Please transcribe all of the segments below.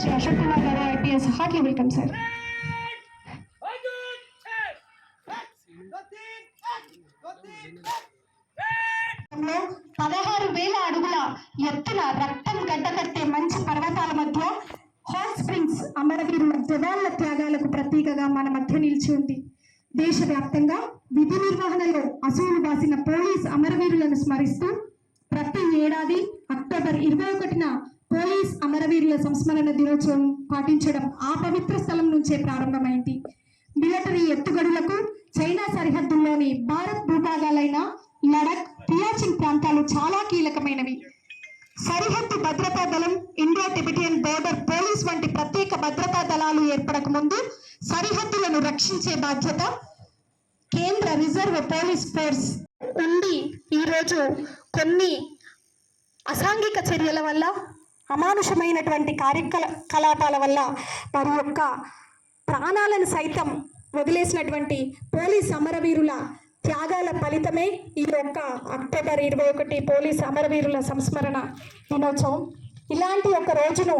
శ్రీ అశోక్ కుమార్ గారు IPS Hartley welcome sir. పదహారు వేల అడుగుల ఎత్తున రక్తం గడ్డకట్టే మంచి పర్వతాల మధ్య హాట్ స్ప్రింగ్స్ అమరవీరుల జవాన్ల త్యాగాలకు ప్రతీకగా మన మధ్య నిలిచి ఉంది. దేశవ్యాప్తంగా విధి నిర్వహణలో అసూలు బాసిన పోలీస్ అమరవీరులను స్మరిస్తూ ప్రతి ఏడాది అక్టోబర్ ఇరవై ఒకటిన పోలీస్ అమరవీరుల సంస్మరణ దినోత్సవం పాటించడం ఆ పవిత్ర స్థలం నుంచే ప్రారంభమైంది. మిలిటరీ ఎత్తుగడులకు చైనా సరిహద్దుల్లోని భారత్ భూభాగాలైన లడక్ పియాచిన్ ప్రాంతాలు చాలా కీలకమైనవి. సరిహద్దు భద్రతా దళం ఇండో టిబెటియన్ బోర్డర్ పోలీస్ వంటి ప్రత్యేక భద్రతా దళాలు ఏర్పడక ముందు సరిహద్దులను రక్షించే బాధ్యత కేంద్ర రిజర్వ్ పోలీస్ ఫోర్స్ ఉంది. ఈరోజు కొన్ని అసాంఘిక చర్యల వల్ల అమానుషమైనటువంటి కార్యకలాపాల వల్ల వారి యొక్క ప్రాణాలను సైతం వదిలేసినటువంటి పోలీస్ అమరవీరుల త్యాగాల ఫలితమే ఈ యొక్క అక్టోబర్ ఇరవై ఒకటి పోలీస్ అమరవీరుల సంస్మరణ దినోత్సవం. ఇలాంటి ఒక రోజును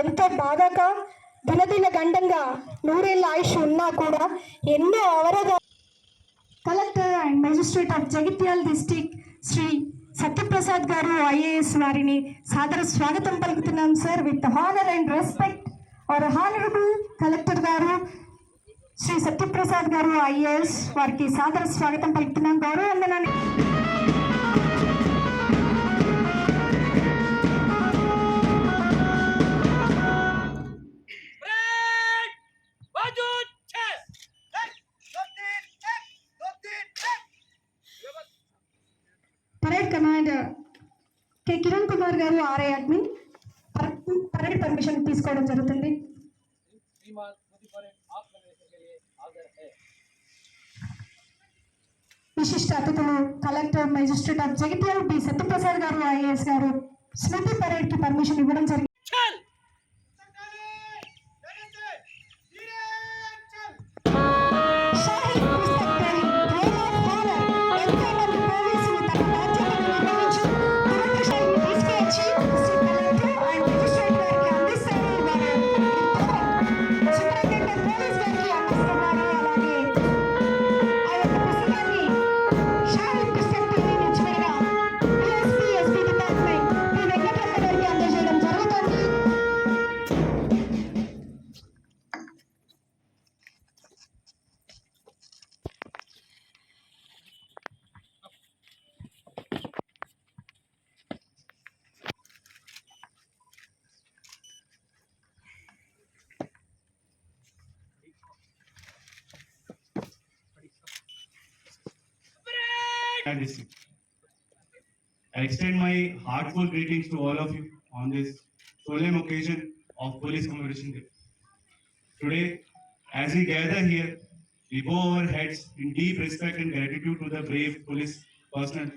ఎంతో బాధాగా దినదిన గండంగా నూరేళ్ళ ఆయుష్ ఉన్నా కూడా ఎన్నో అవరోధాలు. Collector and magistrate of Jagtial district Sri Satyaprasad గారు ఐఏఎస్ వారిని సాదర స్వాగతం పలుకుతున్నాం sir with honour and respect our honourable collector గారు శ్రీ సత్యప్రసాద్ గారు ఐఏఎస్ వారికి సాదర స్వాగతం పలుకుతున్నాం. గౌరవ వందనాన్ని గారు ఆర్ఐ అడ్మిన్. పర్మిట్ పర్మిషన్ తీసుకోవడం జరుగుతుంది. విశిష్ట అతిథులు collector magistrate of Jagtial B. Satyaprasad గారు ఐఏఎస్ గారు స్మృతి పరేడ్కి పర్మిషన్ ఇవ్వడం జరిగింది and. I extend my heartfelt greetings to all of you on this solemn occasion of Police Commemoration Day. Today, as we gather here, we bow our heads in deep respect and gratitude to the brave police personnel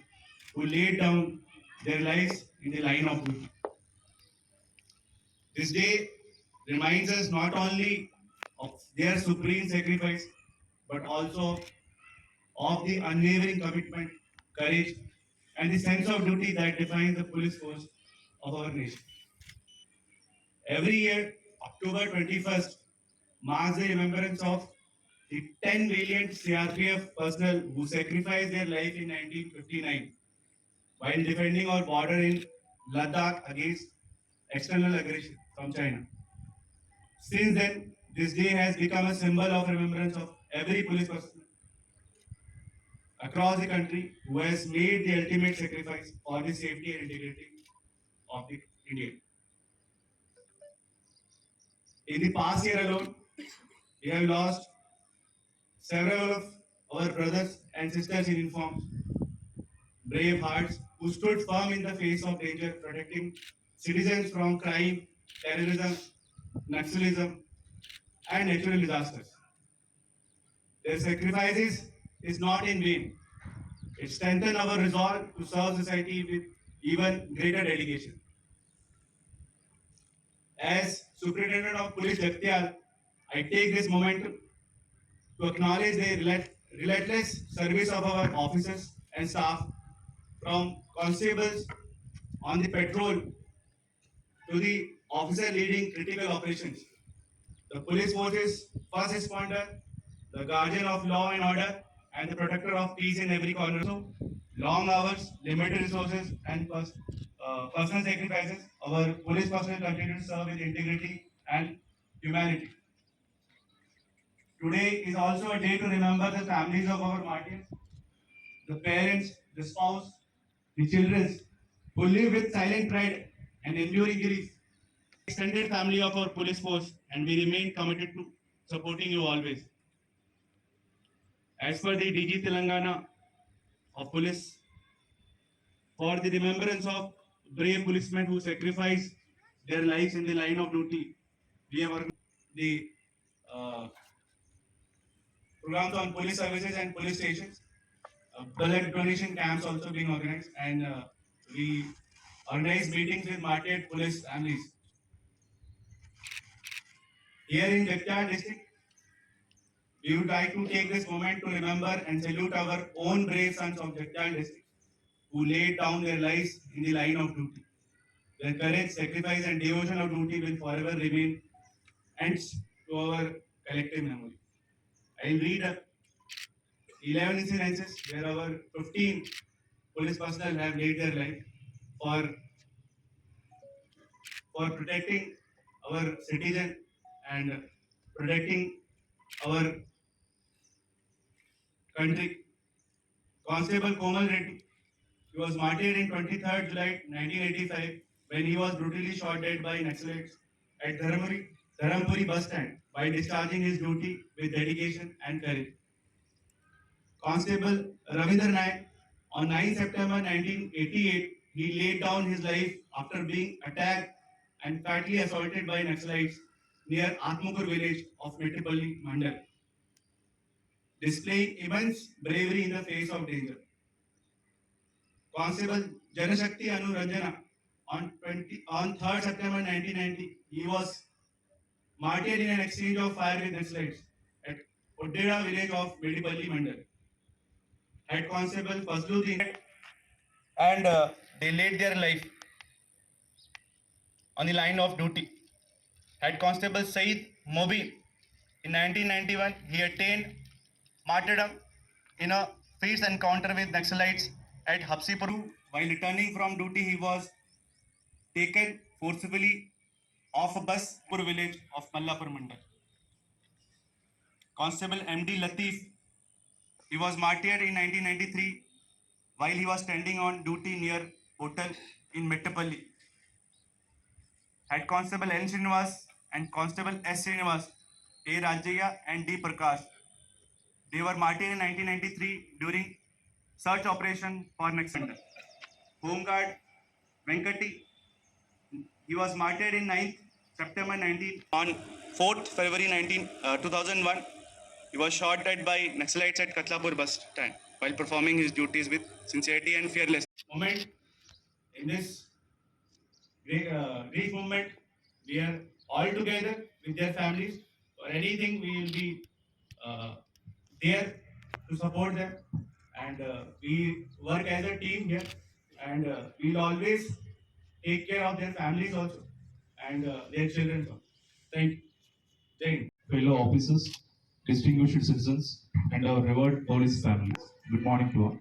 who laid down their lives in the line of duty. This day reminds us not only of their supreme sacrifice, but also of the unwavering commitment, courage, and the sense of duty that defines the police force of our nation. Every year, October 21st marks the remembrance of the 10 valiant CRPF personnel who sacrificed their life in 1959 while defending our border in Ladakh against external aggression from China. Since then, this day has become a symbol of remembrance of every police personnel across the country who has made the ultimate sacrifice for the safety and integrity of the Indian. In the past year alone, we have lost several of our brothers and sisters in uniform, brave hearts who stood firm in the face of danger, protecting citizens from crime, terrorism, Naxalism, and natural disasters. their sacrifices is not in vain. It strengthens our resolve to serve society with even greater dedication. As Superintendent of Police Jagtial, I take this moment to acknowledge the relentless service of our officers and staff from constables on the patrol to the officer leading critical operations. The police force's first responder, the guardian of law and order, and the protector of peace in every corner. So, long hours, limited resources, and pers- uh, personal sacrifices, our police personnel continue to serve with integrity and humanity. Today is also a day to remember the families of our martyrs, the parents, the spouse, the children who live with silent pride and enduring grief. Extended family of our police force, and we remain committed to supporting you always. As per the DG Telangana of Police, for the remembrance of brave policemen who sacrificed their lives in the line of duty, we have organized the uh, programs on police services and police stations. Uh, donation camps also being organized, and uh, we organize meetings with martyred police families. Here in Jagtial district, we would like to take this moment to remember and salute our own brave sons of Jagtial district who laid down their lives in the line of duty. Their courage, sacrifice, and devotion of duty will forever remain ends to our collective memory. I will read up 11 incidences where our 15 police personnel have laid their life for for protecting our citizen and protecting our Constable Komal Reddy, he was martyred in 23rd July 1985 when he was brutally shot dead by Naxalites at Dharamuri, Dharampuri bus stand by discharging his duty with dedication and courage. Constable Ravinder Naik, on 9 September 1988, he laid down his life after being attacked and fatally assaulted by Naxalites near Atmakur village of Metripalli Mandal, displaying immense bravery in the face of danger. Constable Janashakti Anu Ranjana, on 20, on 3rd September 1990, he was martyred in an exchange of fire with Naxalites at Oddeda village of Medipalli Mandal. Head Constable Fazluddin and uh, they laid their life on the line of duty. Head Constable Saeed Mobi in 1991 he attained martyrdom in a fierce encounter with Naxalites at Hapsipur. While returning from duty, he was taken forcibly off a bus Pur village of Mallapur Mandal. Constable MD Latif, he was martyred in 1993 while he was standing on duty near hotel in Mettapalli. Head Constable N. Srinivas and Constable S. Srinivas, A. Rajaya and D. Prakash. They were martyred in 1993 during search operation for Naxal. Home Guard Venkati, he was martyred in 9th September 19 on 4th February 19, uh, 2001. He was shot dead by Naxalites at Katlapur bus stand while performing his duties with sincerity and fearless. Moment in this great, uh, moment, we are all together with their families. For anything, we will be uh, there to support them, and uh, we work as a team here, and uh, we'll always take care of their families also and uh, their children also. Thank you. Hind. fellow officers, distinguished citizens, and our revered police families. Good morning to all.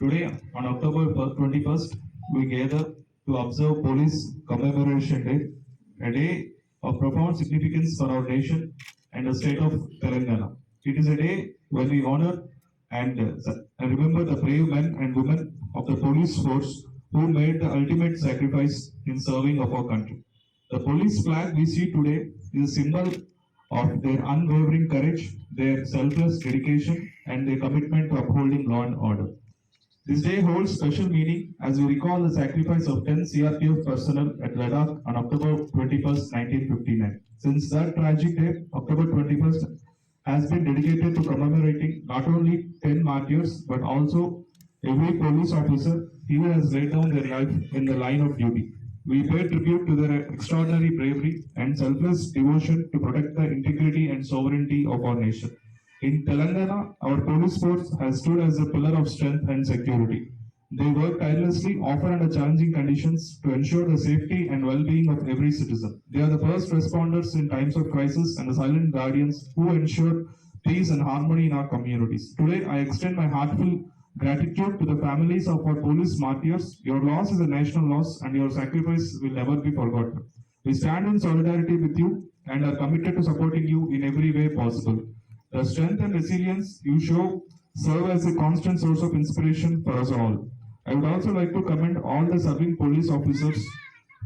Today, on October 21st, we gather to observe Police Commemoration Day, a day of profound significance for our nation and the state of Telangana. It is a day when we honor and uh, remember the brave men and women of the police force who made the ultimate sacrifice in serving of our country. The police flag we see today is a symbol of their unwavering courage, their selfless dedication, and their commitment to upholding law and order. This day holds special meaning as we recall the sacrifice of 10 CRPF personnel at Ladakh on October 21st, 1959. Since that tragic day, October 21st, has been dedicated to commemorating not only 10 martyrs but also every police officer who has laid down their life in the line of duty. We pay tribute to their extraordinary bravery and selfless devotion to protect the integrity and sovereignty of our nation. In Telangana, our police force has stood as a pillar of strength and security. They work tirelessly, often under challenging conditions, to ensure the safety and well-being of every citizen. They are the first responders in times of crisis and the silent guardians who ensure peace and harmony in our communities. Today, I extend my heartfelt gratitude to the families of our police martyrs. Your loss is a national loss, and your sacrifice will never be forgotten. We stand in solidarity with you and are committed to supporting you in every way possible. The strength and resilience you show serve as a constant source of inspiration for us all. I would also like to commend all the serving police officers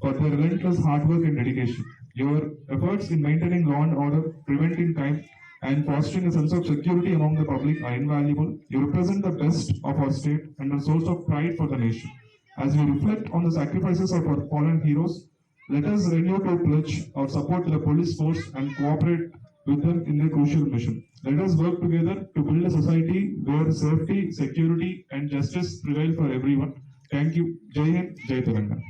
for their relentless hard work and dedication. Your efforts in maintaining law and order, preventing crime, and fostering a sense of security among the public are invaluable. You represent the best of our state and a source of pride for the nation. As we reflect on the sacrifices of our fallen heroes, let us renew our pledge of support to the police force and cooperate with them in their crucial mission. Let us work together to build a society where safety, security, and justice prevail for everyone. Thank you. Jai Hind, Jai Telangana.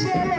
ছেলে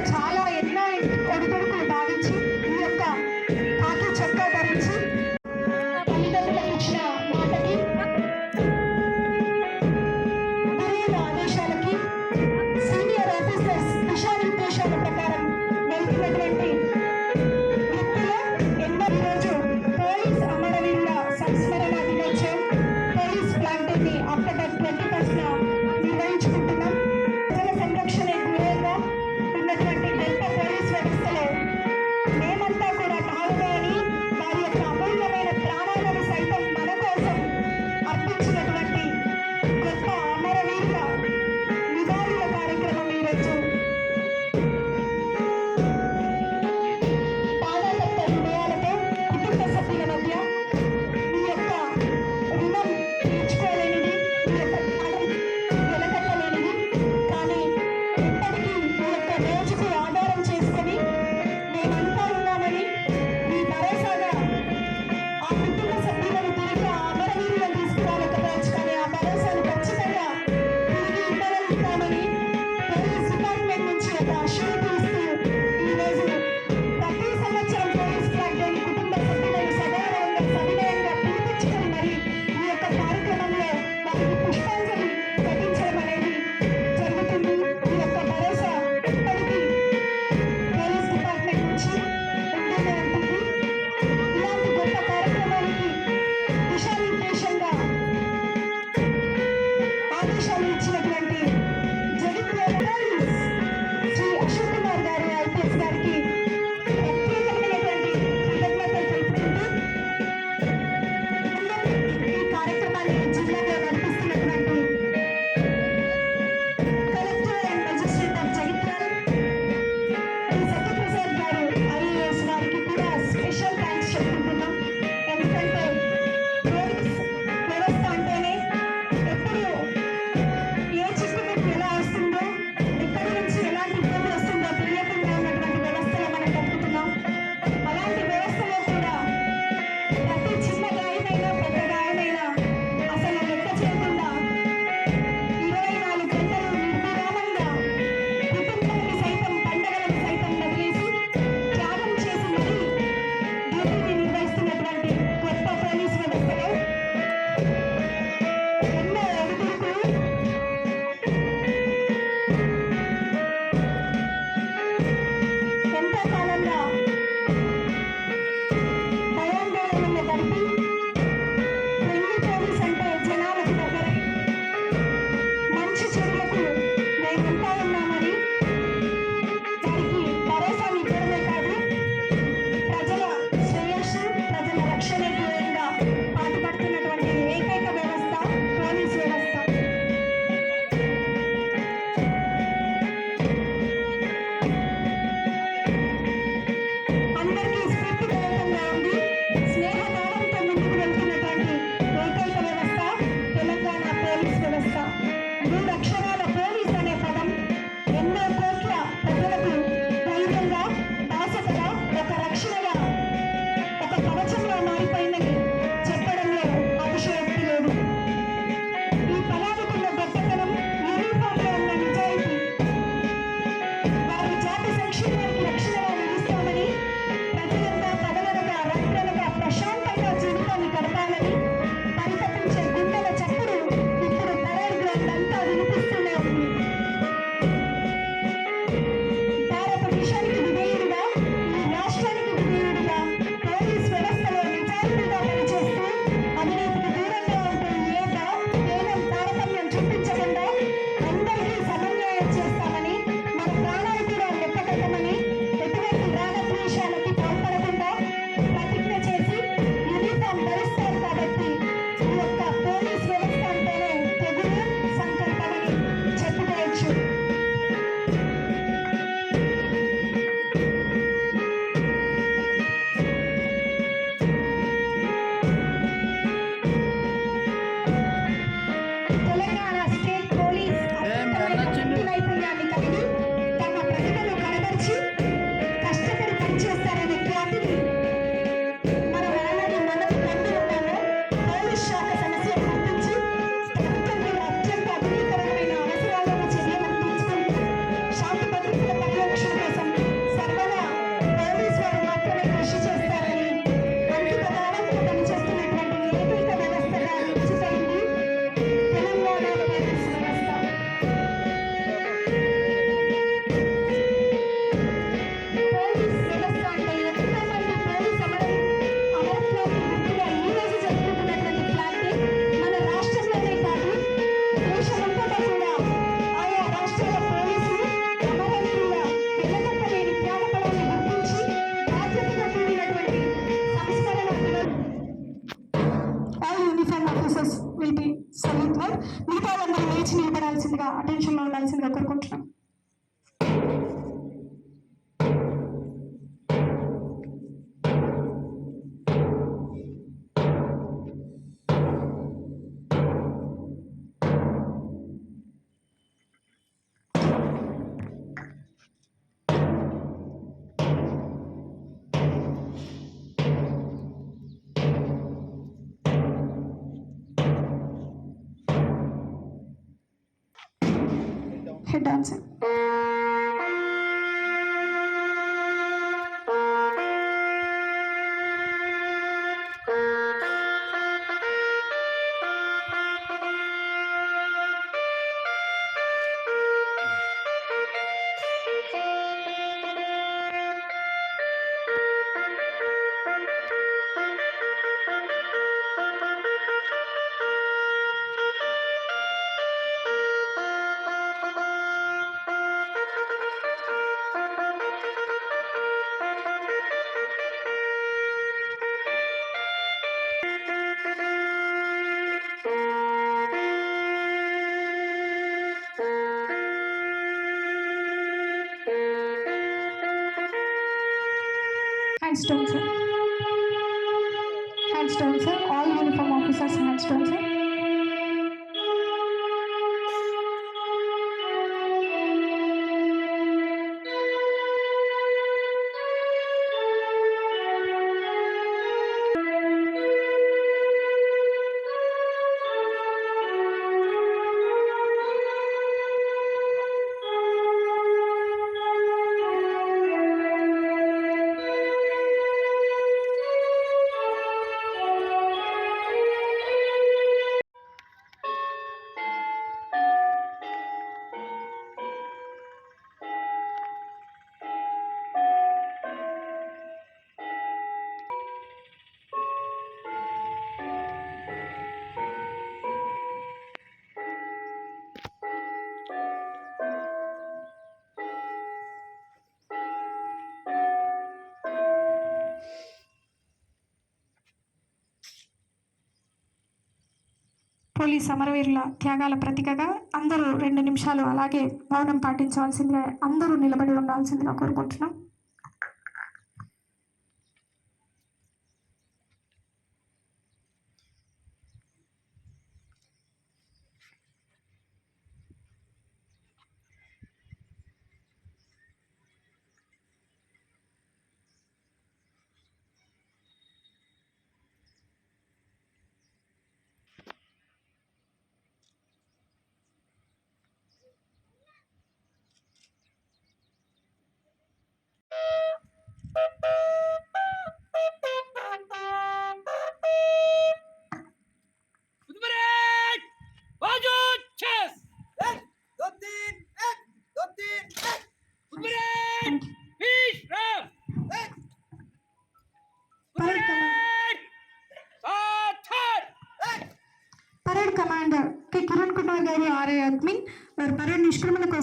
Thank you. head dancing. Down, sir. Hands down, sir. All uniform officers, hands down, sir. Police అమరవీరుల త్యాగాల ప్రతీకగా అందరూ రెండు నిమిషాలు అలాగే మౌనం పాటించవలసిందిగా అందరూ నిలబడి ఉండాల్సిందిగా కోరుకుంటున్నాం.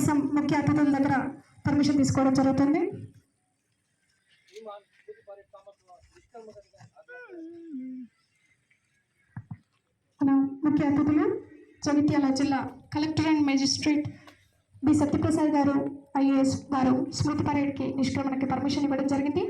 కోసం ముఖ్య అతిథుల దగ్గర పర్మిషన్ తీసుకోవడం జరుగుతుంది. ముఖ్య అతిథులు జగిత్యాల జిల్లా collector and magistrate B Satyaprasad గారు ఐఏఎస్ గారు స్మృతి పరేడ్కి నిష్క్రమణకి పర్మిషన్ ఇవ్వడం జరిగింది.